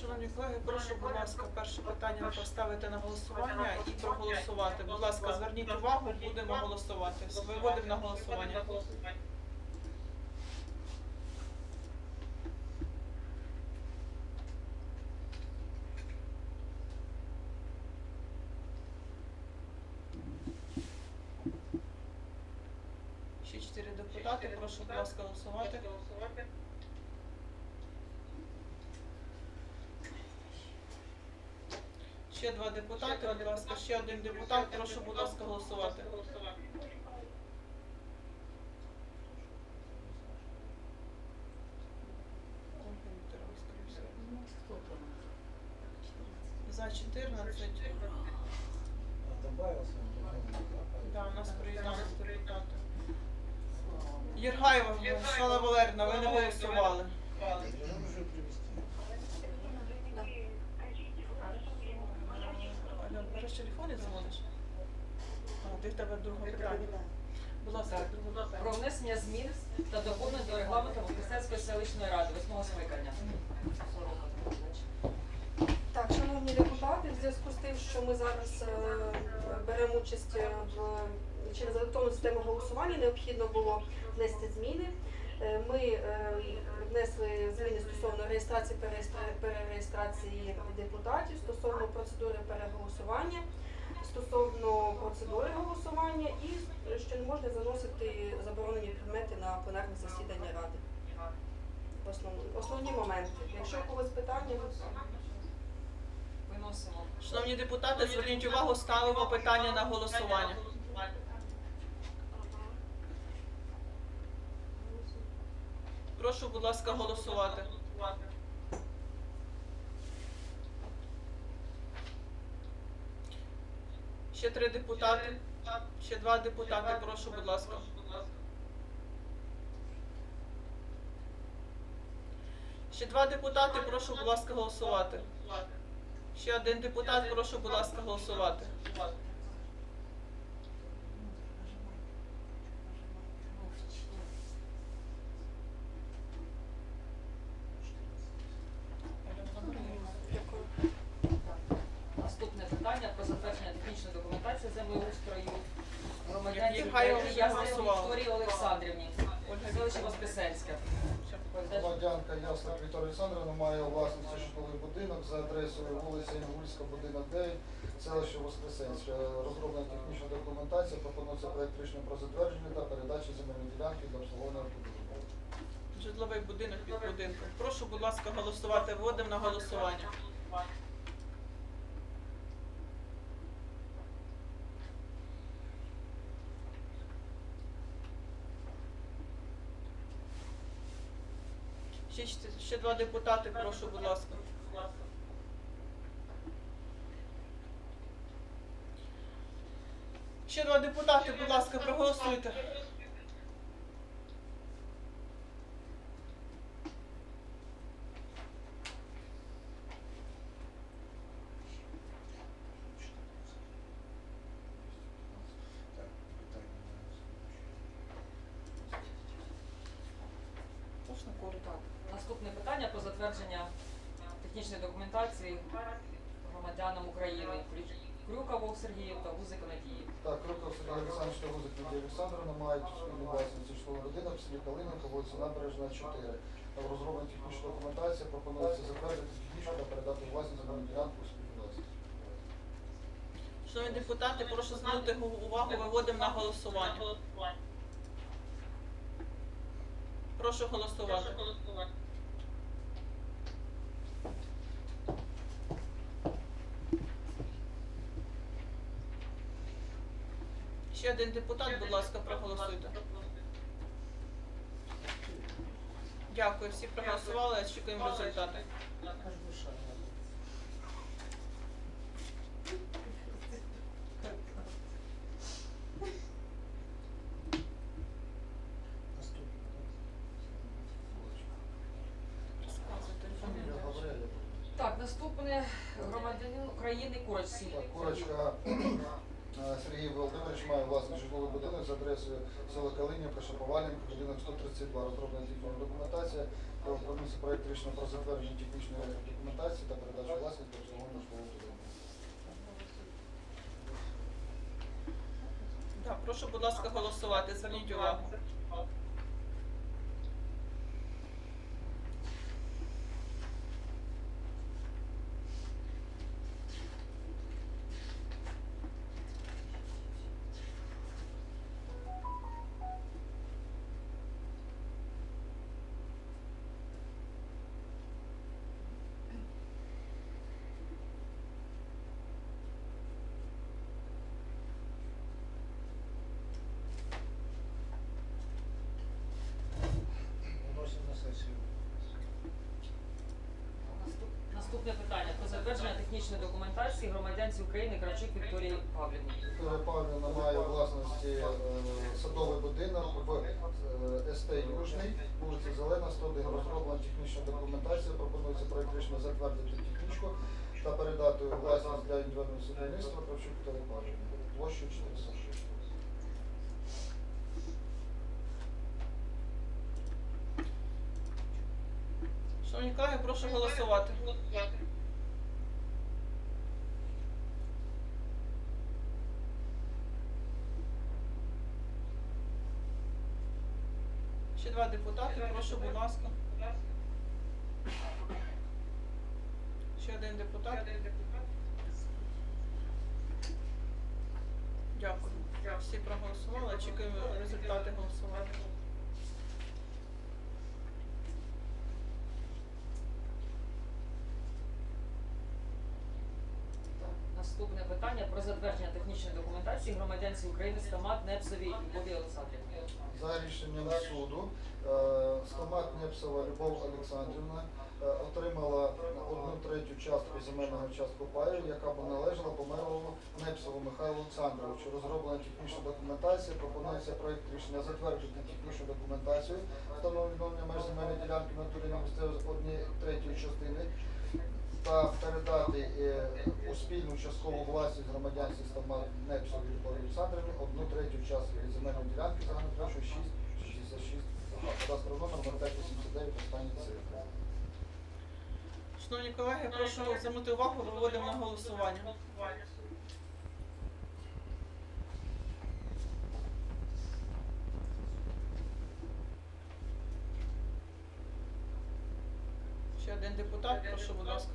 Шановні колеги, прошу, будь ласка, перше питання поставити на голосування і проголосувати. Будь ласка, зверніть увагу, будемо голосувати. Виводимо на голосування. Ще чотири депутати. Прошу, будь ласка, голосувати. Ще два депутати, будь ласка, ще один депутат. Прошу, будь ласка, голосувати. За 14. Добавился? Да, у нас приєдналися депутати. Єргаєва, Світлана Валерівна, ви не голосували. Альон, береш дзвониш? А, ти в тебе друге питання. Будь ласка, Про внесення змін та доповнень до регламенту Воскресенської селищної ради восьмого скликання. Так, шановні депутати, в зв'язку з тим, що ми зараз е, беремо участь е, в через електронну систему голосування, необхідно було внести зміни. Е, Ми е, внесли зміни стосовно реєстрації перереєстрації депутатів, стосовно процедури переголосування, стосовно процедури голосування і що не можна заносити заборонені предмети на пленарне засідання ради. Основні, основні моменти. Якщо у когось питання, Виносимо. Шановні депутати, зверніть увагу, ставимо питання на голосування. Прошу, будь ласка, голосувати. Ще три депутати. Ще два депутати, прошу, будь ласка. Ще два депутати, прошу, будь ласка, голосувати. Ще один депутат, прошу, будь ласка, голосувати. Дякую. Наступне питання про затвердження технічної документації землеустрою громадянці Нехай України вже Ясної голосували. Вікторії Олександрівні, Ольга селище Вікторівна. Воскресенське. Громадянка Ясна Вікторія Олександровна має у власності житловий будинок за адресою вулиця Інгульська, будинок 9, селище Воскресенське. Розроблена технічна документація, пропонується проект рішення про затвердження та передачі земельної ділянки для обслуговування будинку. Житловий будинок під будинком. Прошу, будь ласка, голосувати. Вводимо на голосування. Ще, два депутати, прошу, будь ласка. Ще два депутати, будь ласка, проголосуйте. Так, питання. Можна коротко? Так. Наступне питання про затвердження технічної документації громадянам України. Крюкову Сергію та Гузика Надії. Так, Кроков Сергій Олександрович та Гузик Надія Олександровна мають спільну власність житловий будинок в селі Калинівка, вулиця Набережна, 4. В розробленій технічна документація пропонується затвердити технічну та передати власність земельну ділянку співвласність. Шановні депутати, прошу звернути увагу, виводимо на голосування. Прошу голосувати. Ще один депутат, будь ласка, проголосуйте. Дякую, всі проголосували, очікуємо результати. Так, наступне громадянин України Курач Курочка Сергій Володимирович має власний житловий будинок за адресою села Калинівка, Шаповалівка, будинок 132, розроблена технічна документація, пропонується проект рішення про затвердження технічної документації та передачу власності до обслуговування житлового будинку. Так, прошу, будь ласка, голосувати. Зверніть увагу. Виносимо на сесію. Наступ- Наступне питання про затвердження технічної документації громадянці України Кравчук Вікторії Павлівні. Вікторія Павлівна має у власності е, садовий будинок в е, СТ Южний, вулиця Зелена, 101. Розроблена технічна документація. Пропонується проект рішення затвердити технічку та передати у власність для індивідуального судівництва Кравчук Вікторії Павлівні. Площу 406. Шановні колеги, прошу голосувати. Ще два депутати, прошу, будь ласка. Ще один депутат. Дякую. Всі проголосували. Чекаємо результати голосування. Наступне питання про затвердження технічної документації громадянці України Стамат Непсовій Любові Олександрівні. За рішенням суду е, Стомат Непсова Любов Олександрівна е, отримала одну третю частку земельного частку паю, яка б належала померлому Непсову Михайлу Олександровичу. Розроблена технічна документація. Пропонується проект рішення затвердити технічну документацію встановлення меж земельної ділянки в натурі на місцевості однієї третьої частини та передати е, у спільну часткову власність громадянській Стомат Непсу Вікторії Олександрівні одну третю частку від земельної ділянки загальною площею 666 кадастровий номер 0589 останні цифри. Шановні колеги, прошу звернути увагу, виводимо на голосування. Ще один депутат, прошу, будь ласка.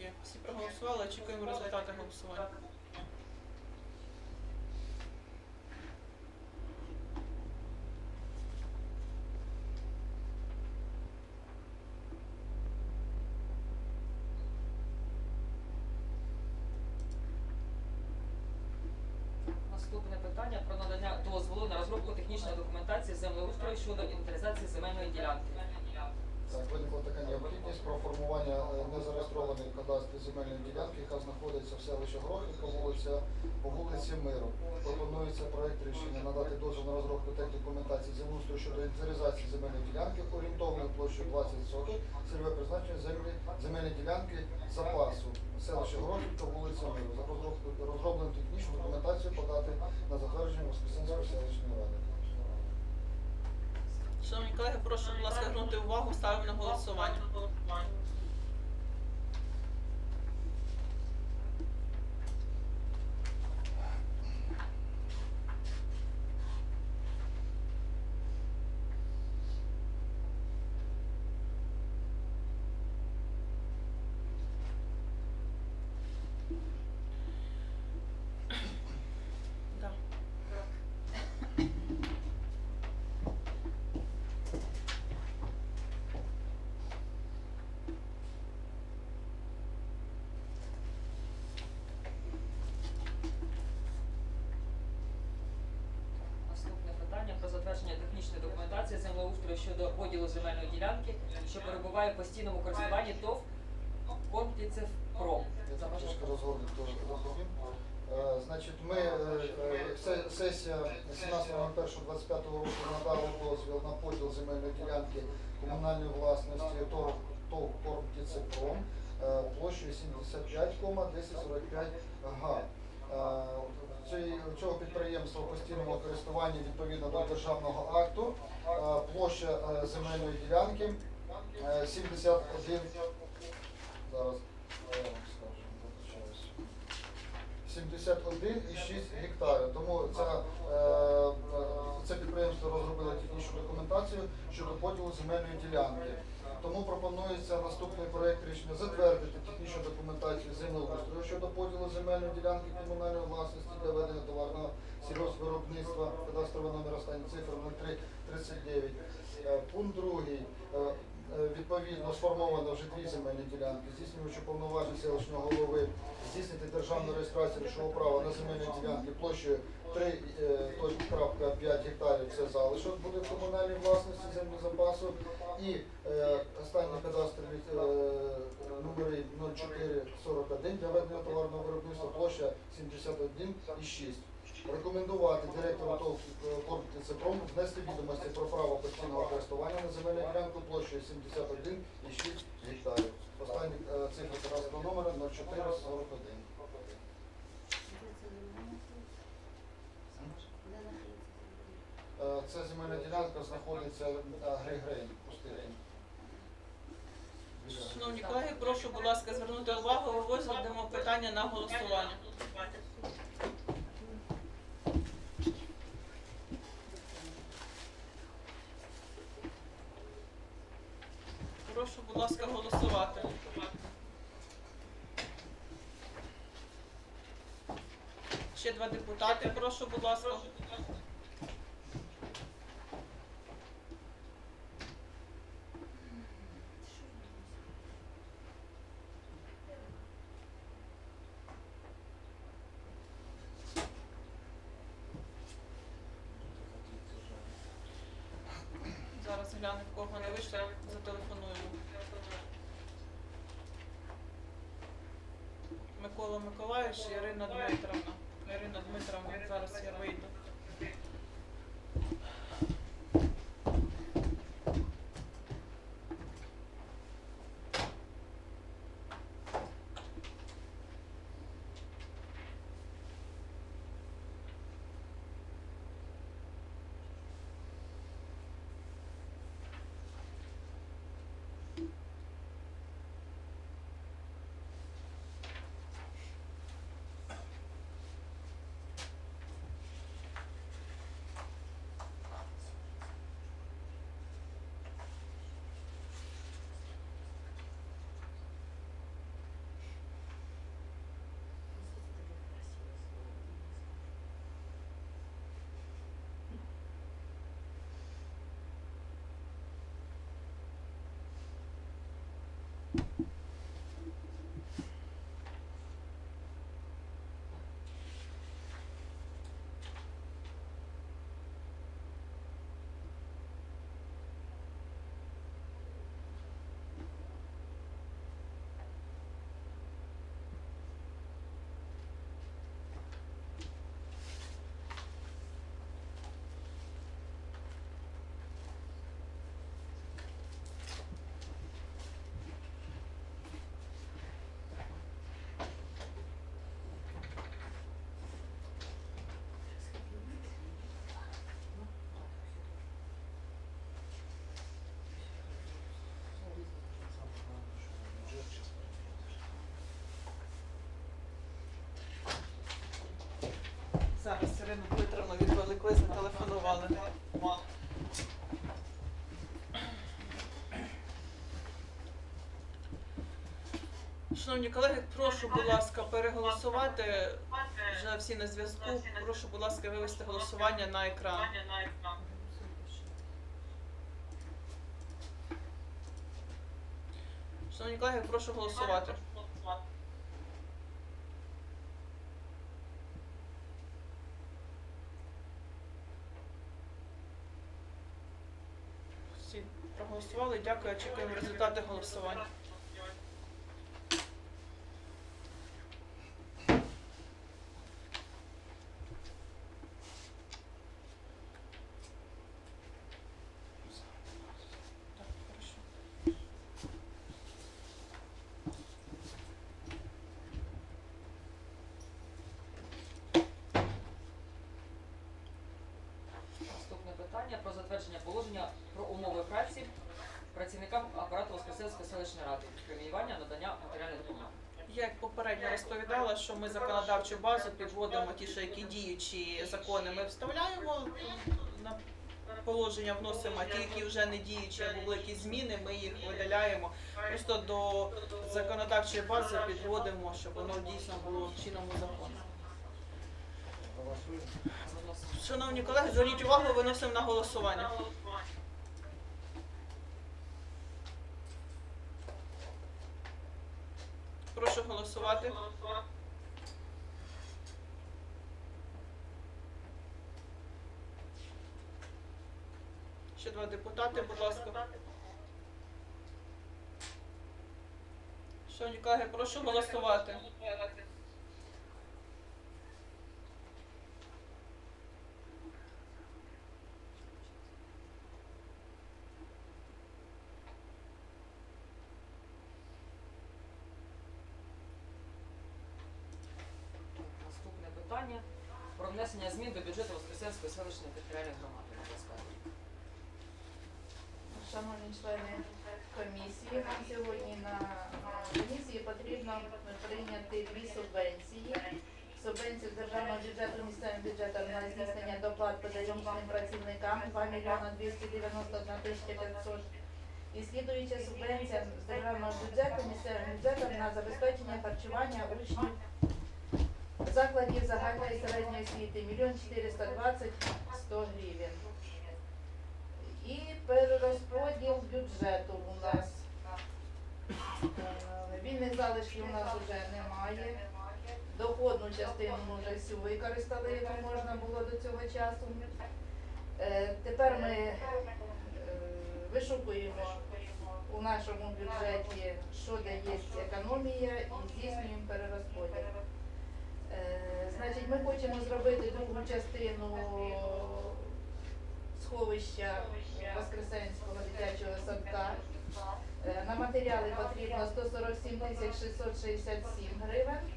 Є. Всі проголосували, чекаємо результати голосування. Наступне питання про надання дозволу на розробку технічної документації землеустрою щодо інвентаризації земельної ділянки. Так, виникла така необхідність про формування е, незареєстрованої в кадастрі земельної ділянки, яка знаходиться в селищі Грохівка, вулиця по вулиці Миру. Пропонується проект рішення надати дозвіл на розробку тех документації землеустрою щодо інвентаризації земельної ділянки орієнтовною площею 20 соток, цільове призначення землі, земельної ділянки запасу селища Грохівка, вулиця Миру. За розроблену технічну документацію подати на затвердження Воскресенської селищної ради. Шановні колеги, прошу, будь ласка, звернути увагу, ставимо на голосування. Да. Наступне питання про затвердження технічної документації землеустрою щодо поділу земельної ділянки, що перебуває в постійному користуванні ТОВ Комптіцевпром. Я там трішки розгорну теж розповім. Е, Значить, ми е, е, се- сесія 17.01.25 року надала дозвіл на поділ земельної ділянки комунальної власності ТОВ «Кормтіцепром». площею 75,1045 га. Цього підприємства в постійному користуванні відповідно до державного акту. Е, Площа е, земельної ділянки е, 71 зараз я вам скажу, вибачаюсь. 71,6 гектарів. Тому е, е, це підприємство розробило технічну документацію щодо поділу земельної ділянки. Тому пропонується наступний проект рішення затвердити технічну документацію землеустрою щодо поділу земельної ділянки комунальної власності для ведення товарного сільгоспвиробництва, кадастровий номер останній цифр 0339. Е, Пункт другий. Е, е, Відповідно сформовано вже дві земельні ділянки, здійснюючи повноваження селищного голови, здійснити державну реєстрацію речового права на земельні ділянки площею 3,5 гектарів це залишок буде в комунальній власності землезапасу. І е, останні кадастрові е, номери 0441 для ведення товарного виробництва площа 71,6. Рекомендувати директору ТОВ «Корпуцепром» внести відомості про право постійного користування на земельну ділянку площею 71,6 гектарів. Останні е, цифри кадастрового номера 0441. Е, Ця земельна ділянка знаходиться на пустирень. Шановні колеги, прошу, будь ласка, звернути увагу, виводимо питання на голосування. Прошу, будь ласка, голосувати. Ще два депутати, прошу, будь ласка. Ірину Дмитровну відволікли, зателефонували. Шановні колеги, прошу, будь ласка, переголосувати. Вже всі на зв'язку. Прошу, будь ласка, вивести голосування на екран. Шановні колеги, прошу голосувати. проголосували. Дякую. Очікуємо результати голосування. Про затвердження положення про умови праці працівникам апарату Воскресенської селищної ради, преміювання, надання матеріальної допомоги. Я як попередньо розповідала, що ми законодавчу базу підводимо ті, що які діючі закони ми вставляємо на положення, вносимо, а ті, які вже не діючі або були якісь зміни, ми їх видаляємо. Просто до законодавчої бази підводимо, щоб воно дійсно було в чинному законі. Шановні колеги, зверніть увагу, виносимо на голосування. Прошу голосувати. Ще два депутати, будь ласка. Шановні колеги, прошу голосувати. Наступне питання про внесення змін до бюджету Воскресенської селищної територіальної громади. Будь ласка. Шановні члени комісії, нам сьогодні на е, комісії потрібно прийняти дві субвенції. Субвенцію з державного бюджету місцевим бюджетом на здійснення доплат педагогічним працівникам 2 мільйона 291 тисяча 500. І слідуюча субвенція з державного бюджету місцевим бюджетом на забезпечення харчування учнів закладів загальної середньої освіти 1 420 100 гривень. І перерозподіл бюджету у нас. Вільних залишків у нас вже немає. Доходну частину ми вже всю використали, яку можна було до цього часу. Е, Тепер ми е, вишукуємо у нашому бюджеті, що де є економія, і здійснюємо перерозподіл. Е, Значить, ми хочемо зробити другу частину сховища Воскресенського дитячого садка. Е, На матеріали потрібно 147 тисяч 667 гривень.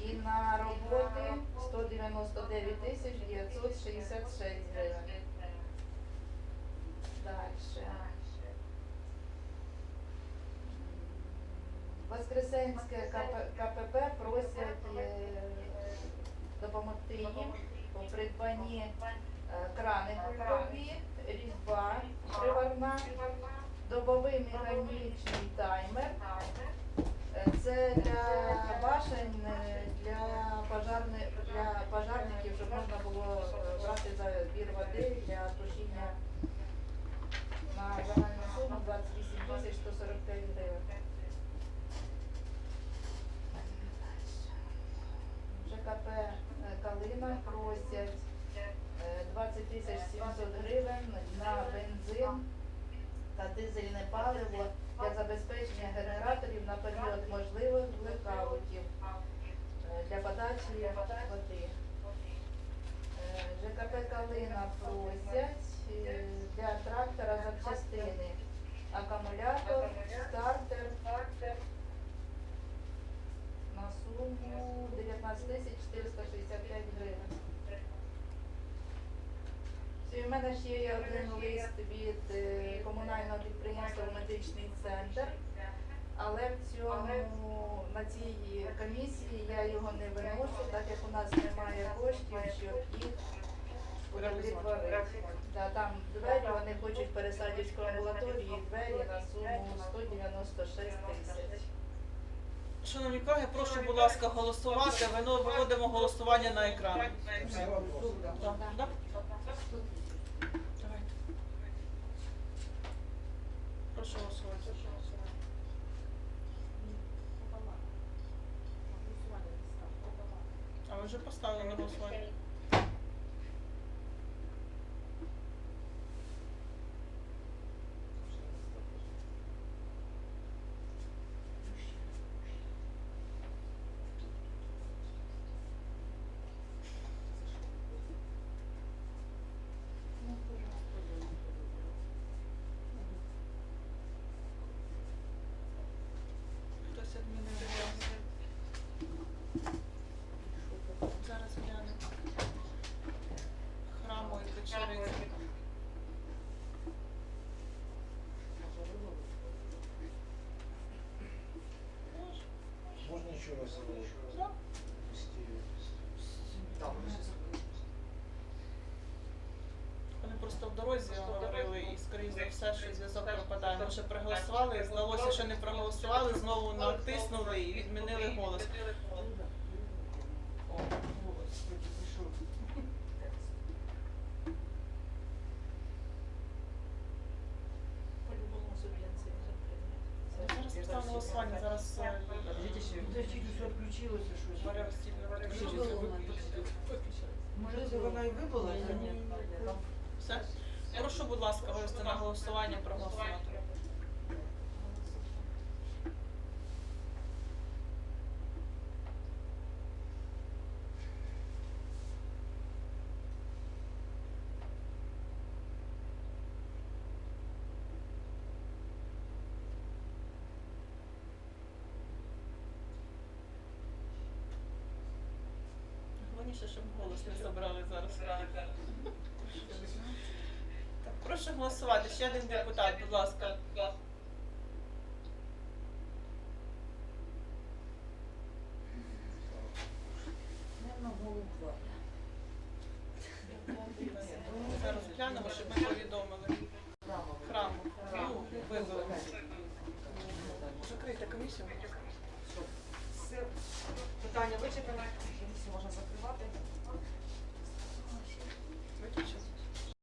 І на роботи 199 тисяч 966 гривень. Далі. Воскресенське КП- КПП просять е, допомогти їм у придбанні е, крани кулькові, різьба приварна, добовий механічний таймер. Е, Це для башень, е, для, пожарни, для пожарників, щоб можна було е, брати забір води для тушіння на загальну суму 28 тисяч 145 гривень. ЖКП Калина просять 20 тисяч 700 гривень на бензин та дизельне паливо для забезпечення генераторів на період можливих блекаутів е, для подачі води. Е, ЖКП Калина просять е, для трактора запчастини, акумулятор, стартер на суму 19 460 в мене ще є один лист від е, комунального підприємства «Медичний центр», але в цьому на цій комісії я його не виношу, так як у нас немає коштів, щоб їх удовлетворити. Да, там двері вони хочуть пересадівську амбулаторію, двері на суму 196 тисяч. Шановні колеги, прошу, будь ласка, голосувати. Вино- Виводимо голосування на екран. Да. Да? Давайте. Прошу голосувати. А ви вже поставили на голосування? Ми ще забули. Вони просто в дорозі говорили і, скоріш за все, що зв'язок пропадає. Ми вже проголосували, здалося, що не проголосували, знову натиснули і відмінили голос. О, господи, ти що? По-любому субвенції не прийняти. Зараз поставимо голосування, зараз е, Усе відключилося щось. Марія Васильівна Що підключиться. було? Вона і вибула? Все. Прошу, будь ласка, вивести на голосування, проголосувати. Головніше, щоб голос не забрали зараз. Так, прошу голосувати. Ще один депутат, будь ласка. Наверно, голубка. Зараз